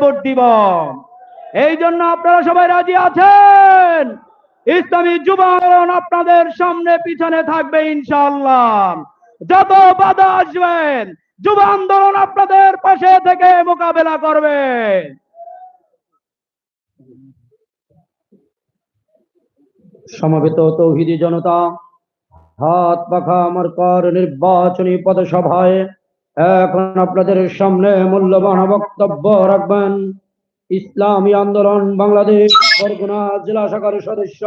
Vote দিব এই জন্য আপনারা সবাই রাজি আছেন? ইসলামী যুব আন্দোলন আপনাদের সামনে, পিছনে থাকবে ইনশাআল্লাহ। যত বাধা আসবেন যুব আন্দোলন আপনাদের পাশে থেকে মোকাবেলা করবে। সমবেত তৌহিদি জনতা, হাত পাখা আমার কর নির্বাচনী পদসভায় এখন আপনাদের সামনে মূল্যবান বক্তব্য রাখবেন। ইসলামী আন্দোলন বাংলাদেশ বরগুনা জেলা শাখার সদস্য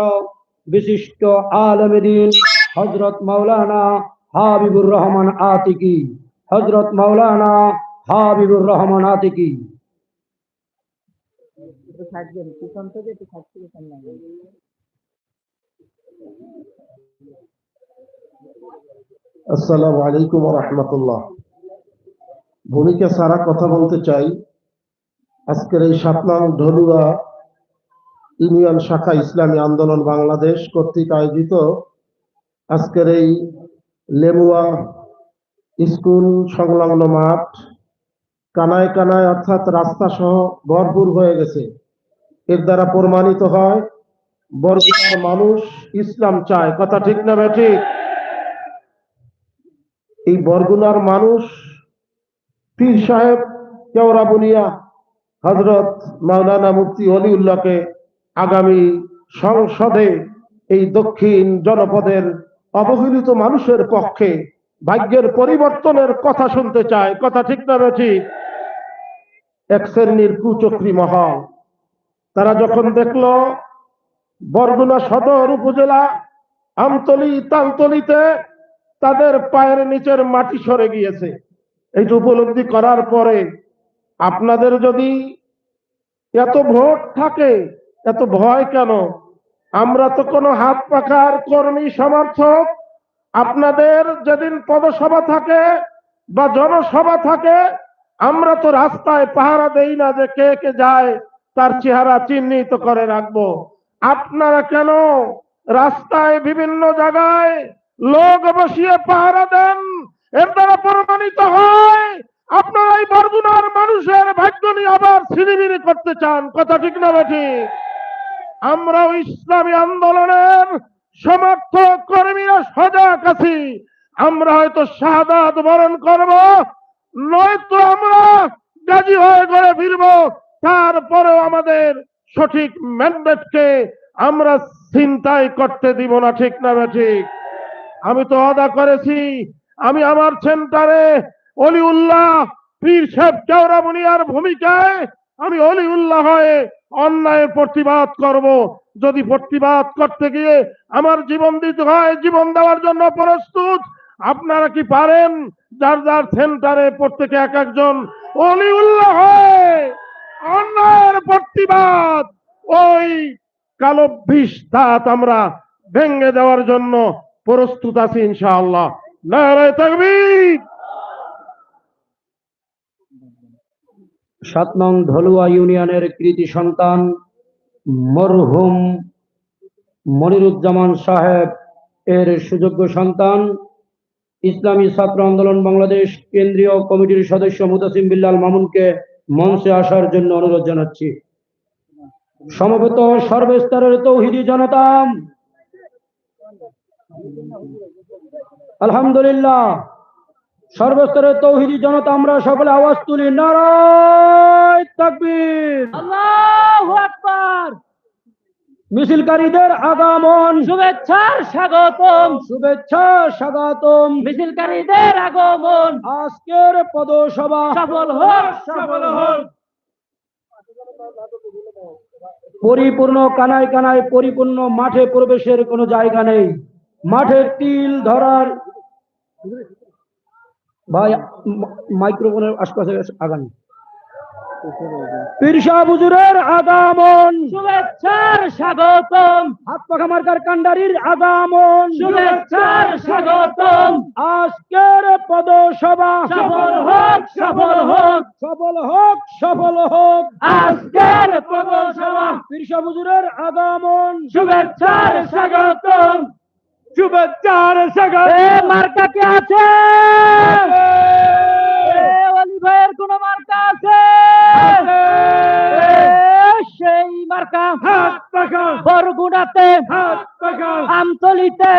বিশিষ্ট আলমদিন হজরত মাওলানা হাবিবুর রহমান আতিকি। হজরত মাওলানা হাবিবুর রহমান আতিকি। থাকবেন পিছন থেকে একটু থাকতে আসসালামু আলাইকুম রহমতুল্লাহ। ভূমিকা সারা কথা বলতে চাই। আজকের এই সাতনাং ঢলুয়া ইউনিয়ন শাখা ইসলামী আন্দোলন বাংলাদেশ কর্তৃক আয়োজিত আজকের এই লেমুয়া স্কুল সংলগ্ন মাঠ কানায় কানায় অর্থাৎ রাস্তা সহ ভরপুর হয়ে গেছে। এর দ্বারা প্রমাণিত হয় বরগুনার মানুষ ইসলাম চায়। কথা ঠিক না ঠিক? এই বরগুনার মানুষ পীর সাহেব কেওড়া বুনিয়া হজরত মাওলানা মুফতি অলিউল্লাহকে আগামী সংসদে এই দক্ষিণ জনপদের অবহেলিত মানুষের পক্ষে ভাগ্যের পরিবর্তনের কথা শুনতে চায়। কথা ঠিক না ঠিক? এক শ্রেণির কুচক্রী মহল। তারা যখন দেখল, বরগুনা সদর উপজেলা আমতলি তালতলিতে তাদের পায়ের নিচের মাটি সরে গিয়েছে। এইটা উপলব্ধি করার পরে আপনাদের যদি এত ভোট থাকে, এত ভয় কেন? আমরা তো কোনো হাত পাখার কর্মী সমর্থক। আপনাদের যেদিন পদসভা থাকে বা জনসভা থাকে, আমরা তো রাস্তায় পাহারা দেই না যে কে কে যায়, তার চেহারা চিহ্নিত করে রাখব। আপনারা কেন রাস্তায় বিভিন্ন জায়গায় লোক বসিয়ে পাহারা দেন? এর দ্বারা প্রমাণিত হয়, আপনারা এই বরগুনার মানুষের ভাগ্য নিয়ে আবার ছিনিমিনি করতে চান। কথা ঠিক না ঠিক? আমরাও ইসলামী আন্দোলনের সমর্থক, কর্মীরা সজাগ আছি। আমরা হয়তো শাহাদাত বরণ করব, নয়তো আমরা গাজী হয়ে ঘরে ফিরব। তারপরেও আমাদের সঠিক ম্যান্ডেটকে আমরা চিন্তাই করতে দিব না, ঠিক না ঠিক? আমি তো আদা করেছি আমি আমার সেন্টারে অলিউল্লাহ পীর সাহেব কেওড়া মুনিয়ার ভূমিকায় আমি অলিউল্লাহ হয়ে অন্যায়ের প্রতিবাদ করব। যদি প্রতিবাদ করতে গিয়ে আমার জীবন দিতে হয়, জীবন দেওয়ার জন্য প্রস্তুত, আপনারা কি পারেন? যার যার সেন্টারে প্রত্যেকে এক একজন অলিউল্লাহ হয়ে অন্যায়ের প্রতিবাদ, ওই কালো বিষ দাঁত আমরা ভেঙে দেওয়ার জন্য প্রস্তুত আছি ইনশাআল্লাহ। নারায় সাত নং ধলুয়া ইউনিয়নের কৃতি সন্তান মরহুম মনিরুজ্জামান সাহেব এর সুযোগ্য সন্তান, ইসলামী ছাত্র আন্দোলন বাংলাদেশ কেন্দ্রীয় কমিটির সদস্য মুতাসিম বিল্লাল মামুনকে মঞ্চে আসার জন্য অনুরোধ জানাচ্ছি। সমবেত সর্বস্তরের তৌহিদি জনতা আলহামদুলিল্লাহ। সর্বস্তরের তৌহিদি জনতা আমরা সকলে আওয়াজ তুলি নারায় তাকবীর। আল্লাহু আকবার। মিছিলকারীদের আগমন। শুভেচ্ছার স্বাগতম। শুভেচ্ছা স্বাগতম। মিছিলকারীদের আগমন। আজকের পদসভা। সফল হোক সফল হোক। পরিপূর্ণ কানায় কানায় পরিপূর্ণ মাঠে প্রবেশের কোনো জায়গা নেই। মাঠের তিল ধরার ভাই মাইক্রোফোনের আশপাশে আগান। পীরসা বুজুরের আগমন। শুভেচ্ছার স্বাগতম। হাত পাখা মার্কার কান্ডারির আগমন। শুভেচ্ছার স্বাগতম। আজকের পদসভা। সফল হোক সফল হোক। সফল হোক সফল হোক। আজকের পদসভা। পীরসা বুজুরের আগমন। শুভেচ্ছার স্বাগতম। শুভেচ্ছার সাগর। মার্কা কে আছে? অলি ভাইয়ের কোন মার্কা আছে? সেই মার্কা। বরগুনাতে আমতলিতে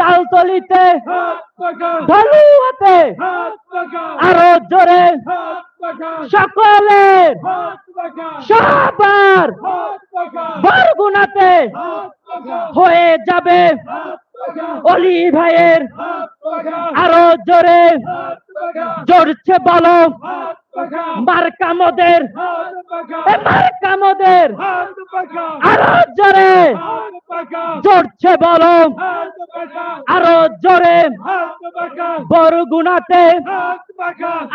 তালতলিতে ধলুয়াতে আরও জোরে। সকলের সবার বরগুনাতে হয়ে যাবে। অলি ভাইয়ের আরও জোরে। জোরছে বলো মারকামদের মারকামদের আরও জোরে। জোরছে বলো আরও জোরে। বরগুনাতে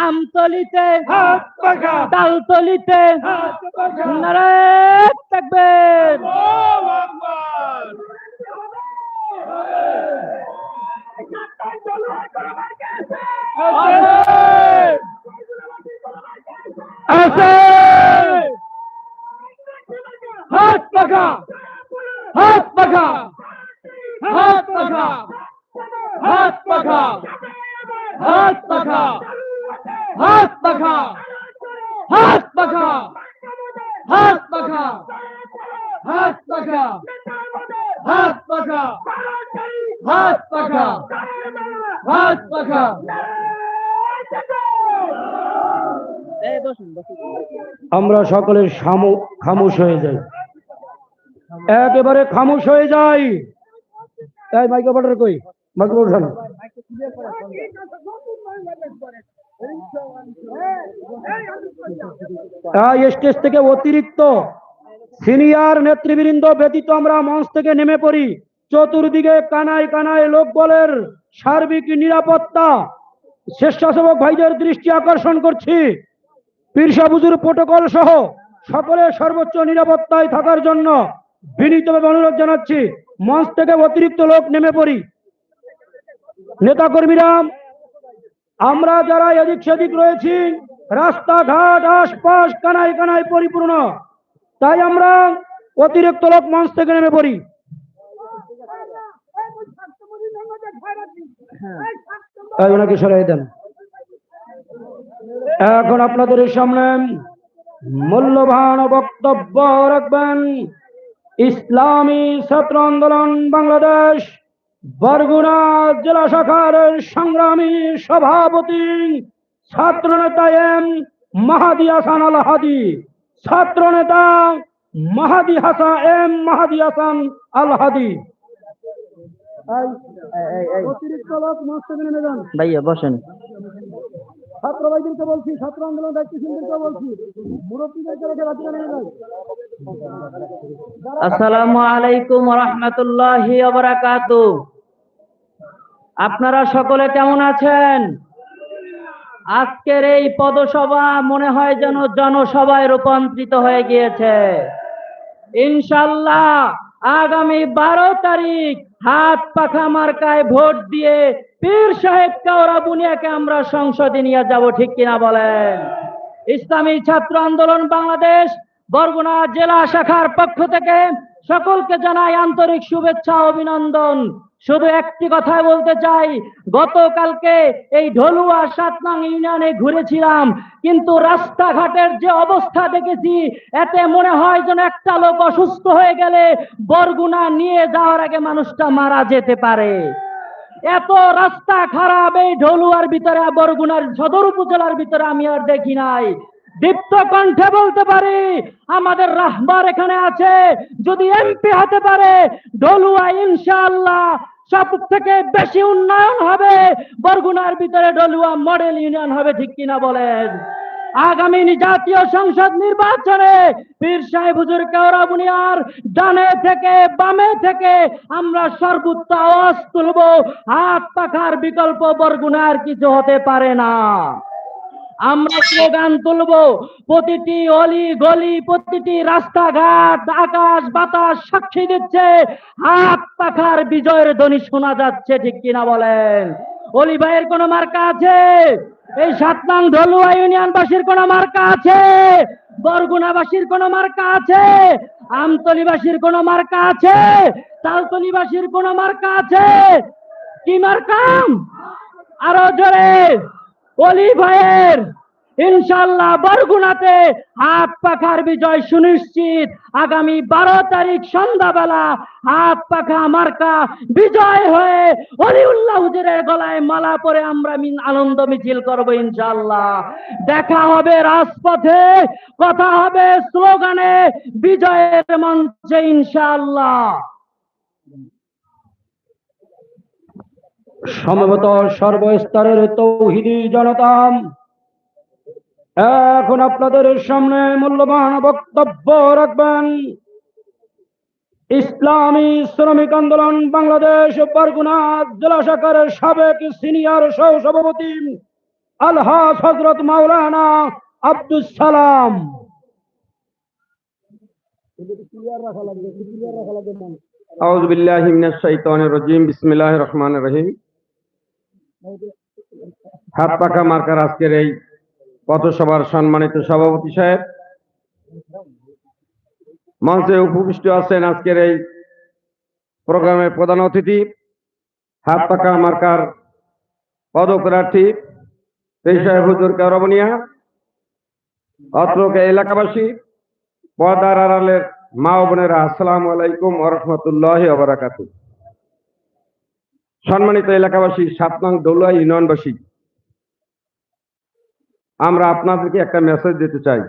আমতলিতে, তালতলিতে নারায় থাকবেন। আছে হাত পাখা হাত পাখা হাত পাখা হাত পাখা হাত পাখা হাত পাখা হাত পাখা হাত পাখা হাত পাখা পাখা হাত পাখা হাত পাখা আমরা সকলে খামোশ হয়ে যাই। একেবারে খামোশ হয়ে যাই। তাই মাইক্রো বাটার কই? মাইক্রো উঠানো এই স্টেজ থেকে অতিরিক্ত সিনিয়র নেতৃবৃন্দ ব্যতীত আমরা মঞ্চ থেকে নেমে পড়ি। চতুর্দিকে কানায় কানায় লোকবলের সার্বিক নিরাপত্তা। স্বেচ্ছাসেবক ভাইদের দৃষ্টি আকর্ষণ করছি। পীরসা বুজুর প্রোটোকল সহ সকলের সর্বোচ্চ নিরাপত্তায় থাকার জন্য বিনীতভাবে অনুরোধ জানাচ্ছি। মঞ্চ থেকে অতিরিক্ত লোক নেমে পড়ি। নেতাকর্মীরা, আমরা যারা এদিক সেদিক রয়েছি, রাস্তাঘাট, আশপাশ কানায় কানায় পরিপূর্ণ। তাই আমরা অতিরিক্ত লোক মঞ্চ থেকে নেমে পড়ি। ওনাকে সরাই দেন। এখন আপনাদের সামনে মূল্যবান বক্তব্য রাখবেন ইসলামী ছাত্র আন্দোলন বাংলাদেশ, বরগুনা জেলা শাখার সংগ্রামী সভাপতি ছাত্র নেতা এম মাহাদি হাসান আল হাদি ছাত্র নেতা মাহাদি হাসান এম মাহাদি হাসান আল হাদি অতিরিক্ত লোক মঞ্চ থেকে নেমে যান ভাইয়া বসেন। ছাত্র ভাইদেরকে বলছি ছাত্র আন্দোলন দায়িত্বশীলদেরকে বলছি মুরব্বীদেরকে রেখে আসসালামু আলাইকুম রহমতুল্লাহি বারাকাতু আপনারা সকলে কেমন আছেন? আজকের এই পদসভা মনে হয় যেন জনসভায় রূপান্তরিত হয়ে গিয়েছে। ইনশাল্লাহ আগামী বারো তারিখ হাত পাখা মার্কায় ভোট দিয়ে পীর সাহেব কাওরা বুনিয়াকে আমরা সংসদে নিয়ে যাব, ঠিক কিনা বলেন? ইসলামী ছাত্র আন্দোলন বাংলাদেশ, বরগুনা জেলা শাখার পক্ষ থেকে সকলকে জানাই আন্তরিক শুভেচ্ছা, অভিনন্দন। শুধু একটি কথাই বলতে চাই, গতকালকে এই ঢলুয়া সাতনাং ইউনিয়নে ঘুরেছিলাম, কিন্তু রাস্তাঘাটের যে অবস্থা দেখেছি, এতে মনে হয় যেন একটা লোক অসুস্থ হয়ে গেলে বরগুনা নিয়ে যাওয়ার আগে মানুষটা মারা যেতে পারে। এত রাস্তা খারাপ এই ঢলুয়ার ভিতরে বরগুনার সদর উপজেলার ভিতরে আমি আর দেখি নাই। দীপ্ত কণ্ঠে বলতে পারি, আমাদের রাহবার এখানে আছে। যদি এমপি হতে পারে, ডলুয়া ইনশাআল্লাহ সব থেকে বেশি উন্নয়ন হবে। বরগুনার ভিতরে ডলুয়া মডেল ইউনিয়ন হবে, ঠিক কিনা বলেন? আগামী জাতীয় সংসদ নির্বাচনে পীর সাহেব হুজুর কেওড়া বুনিয়ার ডানে থেকে বামে থেকে আমরা সর্বোচ্চ আওয়াজ তুলব। হাত পাখার বিকল্প বরগুনার কিছু হতে পারে না। আমরা স্লোগান তুলব, প্রতিটি অলি গলি, প্রতিটি রাস্তাঘাট, আকাশ, বাতাস সাক্ষী দিচ্ছে, হাত পাখার বিজয়ের ধ্বনি শোনা যাচ্ছে, ঠিক কিনা বলেন? অলি ভাইয়ের কোন মার্কা আছে? এই সাত নং ঢলুয়া ইউনিয়নবাসীর কোন মার্কা আছে? বরগুনাবাসীর কোন মার্কা আছে? আমতলিবাসীর কোন মার্কা আছে? তালতলিবাসীর কোন মার্কা আছে? কি মার্কাম আরও জোরে। অলি ভাইয়ের ইনশাল্লাহ বরগুনাতে হাত পাখার বিজয় সুনিশ্চিত। আগামী বারো তারিখ সন্ধ্যাবেলা হাত পাখা মার্কা বিজয় হয়ে অলিউল্লাহ হুজুরের গলায় মালা পরে আমরা আনন্দ মিছিল করব ইনশাল্লাহ দেখা হবে রাজপথে, কথা হবে স্লোগানে, বিজয়ের মঞ্চে ইনশাল্লাহ সম্ভবত সর্বস্তরের তৌহিদি জনতা। এখন আপনাদের সামনে মূল্যবান বক্তব্য রাখবেন। ইসলামী শ্রমিক আন্দোলন বাংলাদেশ বরগুনা জেলা শাখার সাবেক সিনিয়র সহ সভাপতি আলহাজ হজরত মাওলানা আব্দুল সালাম। আউজ বিল্লাহ শাইতানির রাজিম। বিসমিল্লাহির রহমানির রহিম। হাত পাখা মার্কার আজকের এই পথসভার সম্মানিত সভাপতি সাহেব। মঞ্চে উপবিষ্ট আছেন আজকের এই প্রোগ্রামের প্রধান অতিথি, হাত পাখা মার্কার পদপ্রার্থী সেই সাহেব হুজুর কারবনিয়া, অত্রকে এলাকাবাসী, পর্দার আড়ালের মা বোনেরা, আসসালামু আলাইকুম ওরহমতুল্লাহ ওবরাকাতু সম্মানিত এলাকাবাসী সাত নং দৌলা ইউনিয়নবাসী আমরা আপনাদেরকে একটা মেসেজ দিতে চাই।